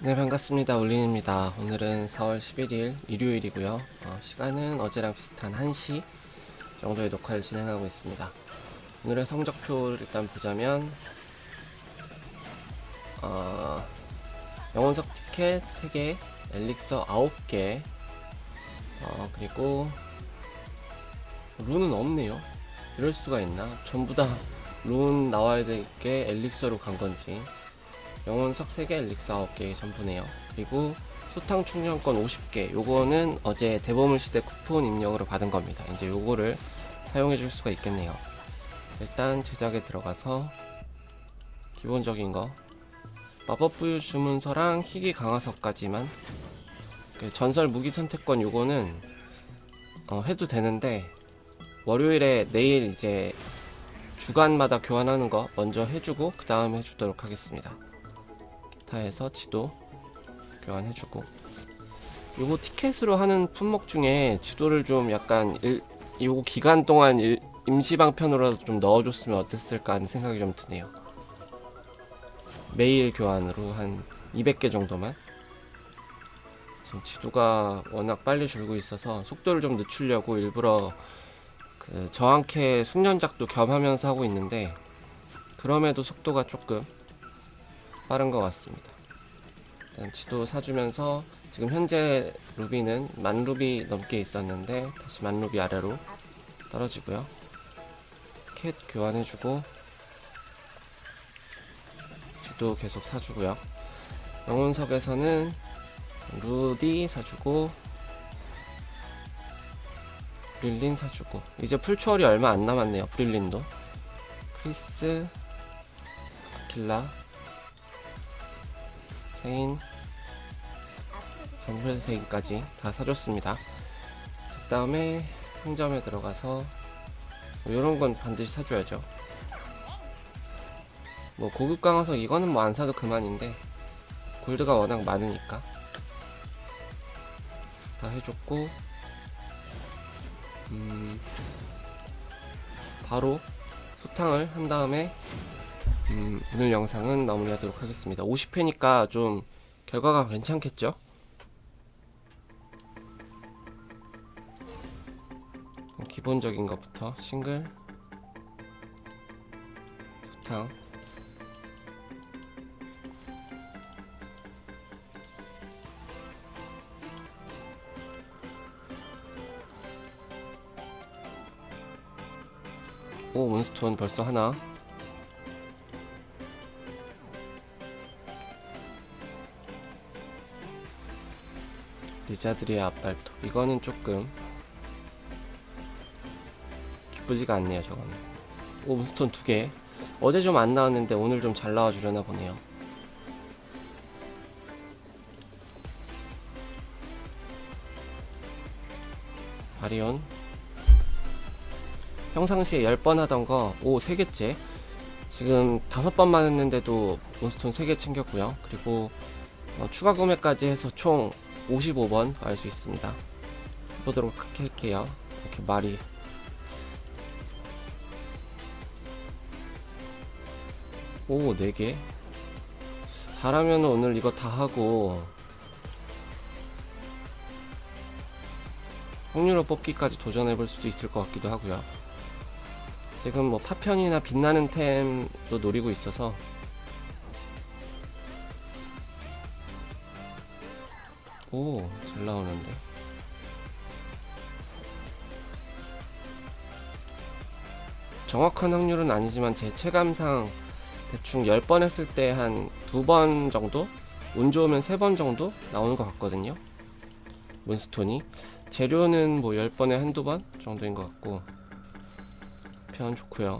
네 반갑습니다. 올린입니다. 오늘은 4월 11일 일요일이고요. 어, 시간은 어제랑 비슷한 1시 정도의 녹화를 진행하고 있습니다. 오늘의 성적표를 일단 보자면 어, 영혼석 티켓 3개 엘릭서 9개 어, 그리고 룬은 없네요. 이럴 수가 있나? 전부 다 룬 나와야 될 게 엘릭서로 간 건지 영혼석 3개, 엘릭서 9개 전부네요. 그리고 소탕 충전권 50개. 요거는 어제 대보물 시대 쿠폰 입력으로 받은 겁니다. 이제 요거를 사용해 줄 수가 있겠네요. 일단 제작에 들어가서 기본적인 거 마법 부유 주문서랑 희귀 강화서까지만 그 전설 무기 선택권 요거는 어, 해도 되는데 월요일에 내일 이제 주간마다 교환하는 거 먼저 해주고 그 다음에 해주도록 하겠습니다. 기타에서 지도 교환해주고. 요거 티켓으로 하는 품목 중에 지도를 좀 약간 일, 요거 기간 동안 일, 임시방편으로라도 좀 넣어줬으면 어땠을까 하는 생각이 좀 드네요. 매일 교환으로 한 200개 정도만? 지금 지도가 워낙 빨리 줄고 있어서 속도를 좀 늦추려고 일부러 그 저항캐 숙련작도 겸하면서 하고 있는데 그럼에도 속도가 조금 빠른 것 같습니다. 일단 지도 사주면서 지금 현재 루비는 만 루비 넘게 있었는데 다시 만 루비 아래로 떨어지고요. 캣 교환해주고 지도 계속 사주고요. 영혼석에서는 루디 사주고 브릴린 사주고 이제 풀초월이 얼마 안 남았네요. 브릴린도 크리스 킬라 세인 전설 세인까지 다 사줬습니다. 그 다음에 상점에 들어가서 이런 건 반드시 사줘야죠. 뭐 고급 강화석 이거는 뭐 안 사도 그만인데 골드가 워낙 많으니까 다 해줬고 음 바로 소탕을 한 다음에 음, 오늘 영상은 마무리하도록 하겠습니다. 50회니까 좀 결과가 괜찮겠죠? 기본적인 것부터 싱글 소탕 오 몬스톤 벌써 하나 리자드리의 앞발톱 이거는 조금 기쁘지가 않네요 저거는. 오 몬스톤 두개. 어제 좀 안 나왔는데 오늘 좀 잘 나와주려나 보네요. 바리온. 평상시에 10번 하던 거, 오, 3개째. 지금 5번만 했는데도 몬스톤 3개 챙겼고요. 그리고 어, 추가 구매까지 해서 총 55번 알 수 있습니다. 보도록 할게요. 이렇게 말이. 오, 4개. 잘하면 오늘 이거 다 하고 확률로 뽑기까지 도전해 볼 수도 있을 것 같기도 하고요. 지금 뭐 파편이나 빛나는 템도 노리고 있어서 오 잘 나오는데. 정확한 확률은 아니지만 제 체감상 대충 10번 했을 때 한 두 번 정도? 운 좋으면 세 번 정도? 나오는 것 같거든요. 몬스톤이. 재료는 뭐 10번에 한두 번 정도인 것 같고. 편 좋고요.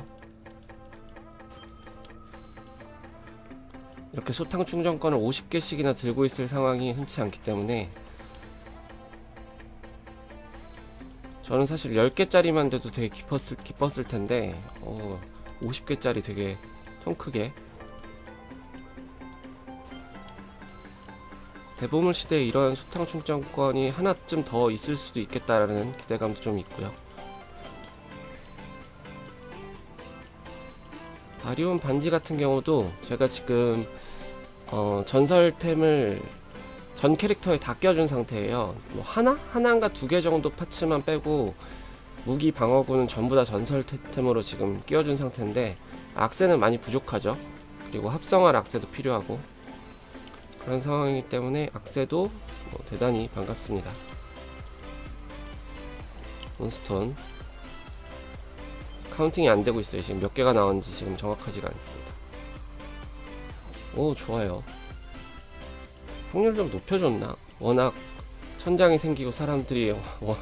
이렇게 소탕 충전권을 50개씩이나 들고 있을 상황이 흔치 않기 때문에 저는 사실 10개짜리만 돼도 되게 기뻤을, 기뻤을 텐데 어, 50개짜리 되게 통 크게 대보물 시대에 이런 소탕 충전권이 하나쯤 더 있을 수도 있겠다라는 기대감도 좀 있고요. 바리온 반지 같은 경우도 제가 지금 어, 전설템을 전 캐릭터에 다 껴준 상태예요. 뭐 하나? 하나인가 두 개 정도 파츠만 빼고 무기 방어구는 전부 다 전설템으로 지금 끼워준 상태인데 악세는 많이 부족하죠. 그리고 합성할 악세도 필요하고 그런 상황이기 때문에 악세도 뭐 대단히 반갑습니다. 몬스톤 카운팅이 안 되고 있어요. 지금 몇 개가 나왔는지 지금 정확하지가 않습니다. 오 좋아요. 확률 좀 높여줬나? 워낙 천장이 생기고 사람들이 뭐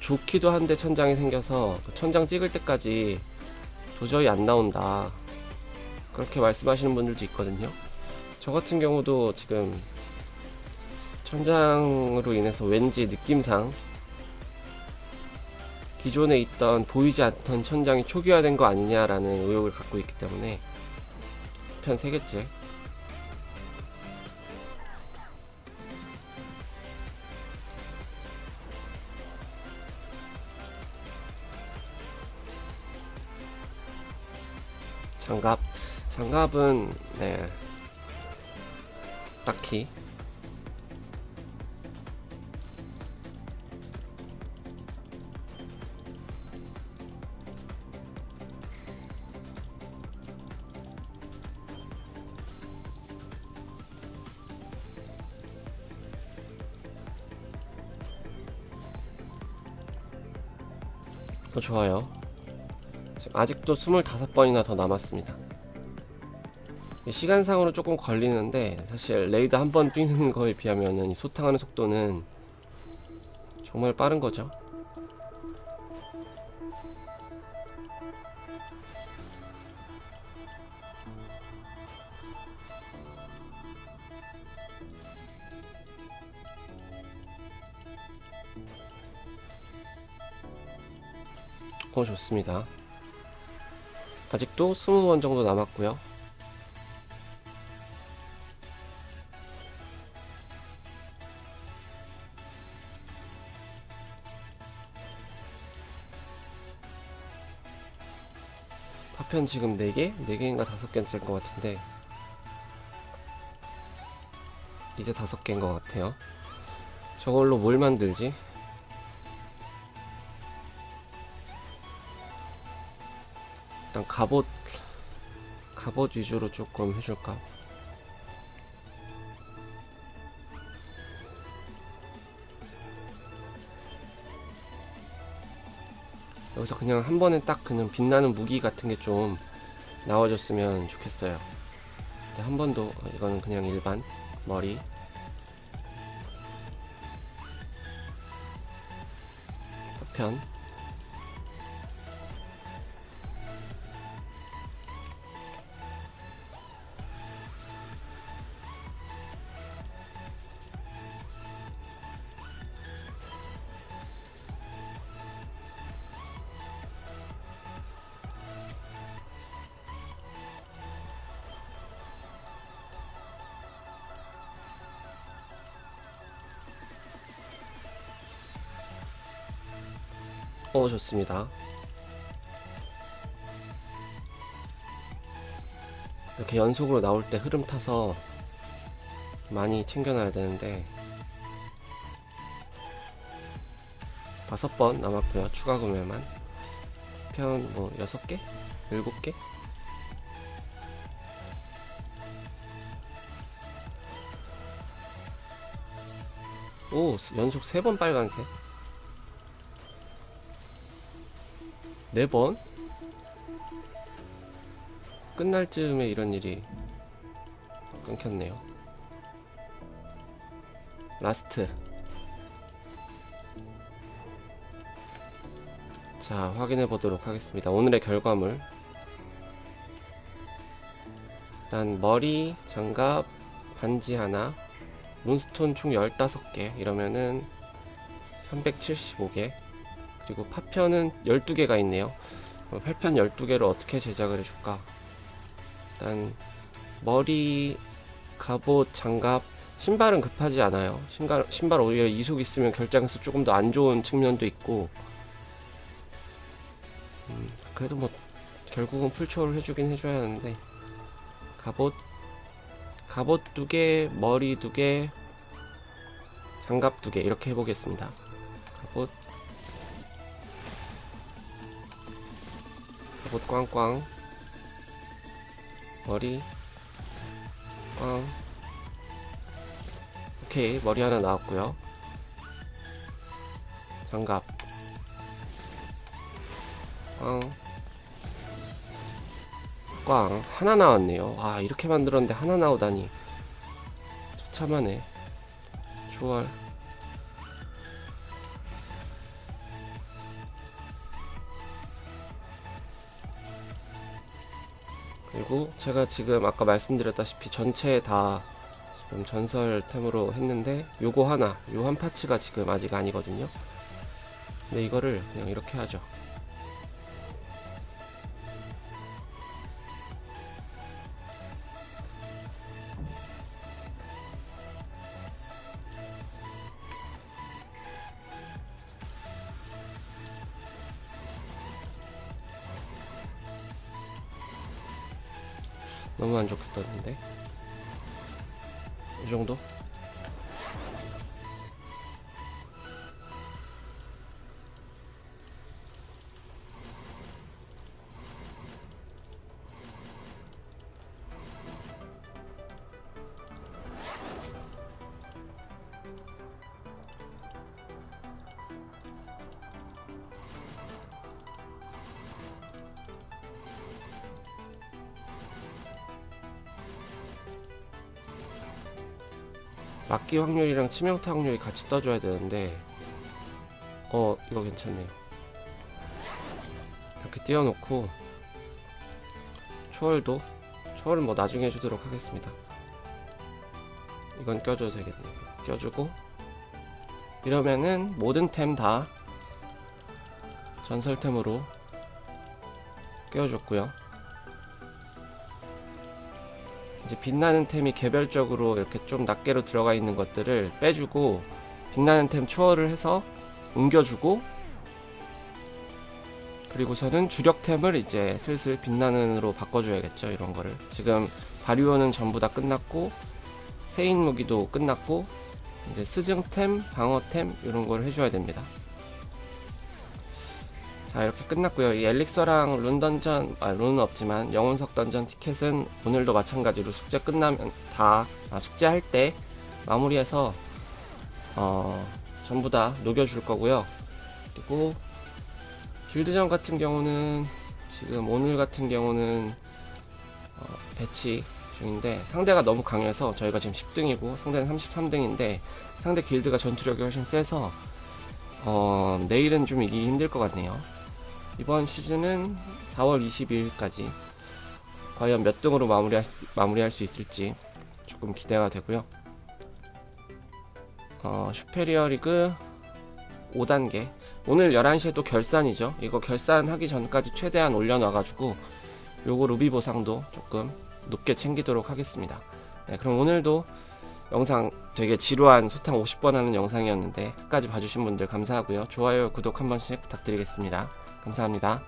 좋기도 한데 천장이 생겨서 그 천장 찍을 때까지 도저히 안 나온다. 그렇게 말씀하시는 분들도 있거든요. 저 같은 경우도 지금 천장으로 인해서 왠지 느낌상 기존에 있던 보이지 않던 천장이 초기화된 거 아니냐라는 의혹을 갖고 있기 때문에 편 3개째. 장갑. 장갑은 네. 딱히 어, 좋아요. 아직도 25번이나 더 남았습니다. 시간상으로 조금 걸리는데 사실 레이드 한 번 뛰는 거에 비하면 이 소탕하는 속도는 정말 빠른 거죠. 어 좋습니다. 아직도 20번 정도 남았고요. 파편 지금 4개? 4개인가 5개째인 것 같은데 이제 5개인 것 같아요 저걸로 뭘 만들지? 일단 갑옷 갑옷 위주로 조금 해줄까? 여기서 그냥 한 번에 딱 그냥 빛나는 무기 같은 게 좀 나와줬으면 좋겠어요. 한 번도 이거는 그냥 일반 머리 파편 어 좋습니다. 이렇게 연속으로 나올 때 흐름 타서 많이 챙겨놔야 되는데 다섯 번 남았고요. 추가 구매만 편 뭐 여섯 개, 일곱 개. 오 연속 세 번 빨간색. 네 번? 끝날 즈음에 이런 일이 끊겼네요. 라스트. 자, 확인해 보도록 하겠습니다. 오늘의 결과물. 일단 머리, 장갑, 반지 하나, 몬스톤 총 15개 이러면은 375개 그리고 파편은 12개가 있네요. 어, 팔편 12개를 어떻게 제작을 해줄까? 일단 머리, 갑옷, 장갑, 신발은 급하지 않아요. 신발, 신발 오히려 이속 있으면 결장에서 조금 더 안 좋은 측면도 있고 음, 그래도 뭐 결국은 풀초를 해주긴 해줘야 하는데 갑옷 갑옷 두 개, 머리 두 개, 장갑 두개 이렇게 해보겠습니다. 갑옷 옷 꽝꽝 머리 꽝 오케이 머리 하나 나왔고요. 장갑 꽝꽝 하나 나왔네요. 아 이렇게 만들었는데 하나 나오다니 처참하네. 좋아. 그리고 제가 지금 아까 말씀드렸다시피 전체 다 지금 전설템으로 했는데 요거 하나 요 한 파츠가 지금 아직 아니거든요. 근데 이거를 그냥 이렇게 하죠. 너무 안 좋겠다는데 이 정도? 막기 확률이랑 치명타 확률이 같이 떠줘야 되는데 어 이거 괜찮네요. 이렇게 띄워놓고 초월도 초월은 뭐 나중에 해주도록 하겠습니다. 이건 껴줘도 되겠네요. 껴주고 이러면은 모든 템 다 전설템으로 끼워줬고요 이제 빛나는 템이 개별적으로 이렇게 좀 낱개로 들어가 있는 것들을 빼주고 빛나는 템 초월을 해서 옮겨주고 그리고서는 주력템을 이제 슬슬 빛나는으로 바꿔줘야겠죠 이런 거를. 지금 바리오는 전부 다 끝났고 세인 무기도 끝났고 이제 스승템 방어템 이런 걸 해줘야 됩니다 자 이렇게 끝났고요 이 엘릭서랑 룬 던전 아 룬은 없지만 영혼석 던전 티켓은 오늘도 마찬가지로 숙제 끝나면 다 아, 숙제할 때 마무리해서 어 전부 다 녹여줄 거고요 그리고 길드전 같은 경우는 지금 오늘 같은 경우는 어, 배치 중인데 상대가 너무 강해서 저희가 지금 10등이고 상대는 33등인데 상대 길드가 전투력이 훨씬 세서 어, 내일은 좀 이기기 힘들 것 같네요. 이번 시즌은 4월 22일까지 과연 몇 등으로 마무리할 수, 마무리할 수 있을지 조금 기대가 되고요. 어, 슈페리어 리그 5단계 오늘 11시에 또 결산이죠. 이거 결산하기 전까지 최대한 올려놔가지고 요거 루비 보상도 조금 높게 챙기도록 하겠습니다. 네, 그럼 오늘도 영상 되게 지루한 소탕 50번 하는 영상이었는데 끝까지 봐주신 분들 감사하고요. 좋아요, 구독 한 번씩 부탁드리겠습니다. 감사합니다.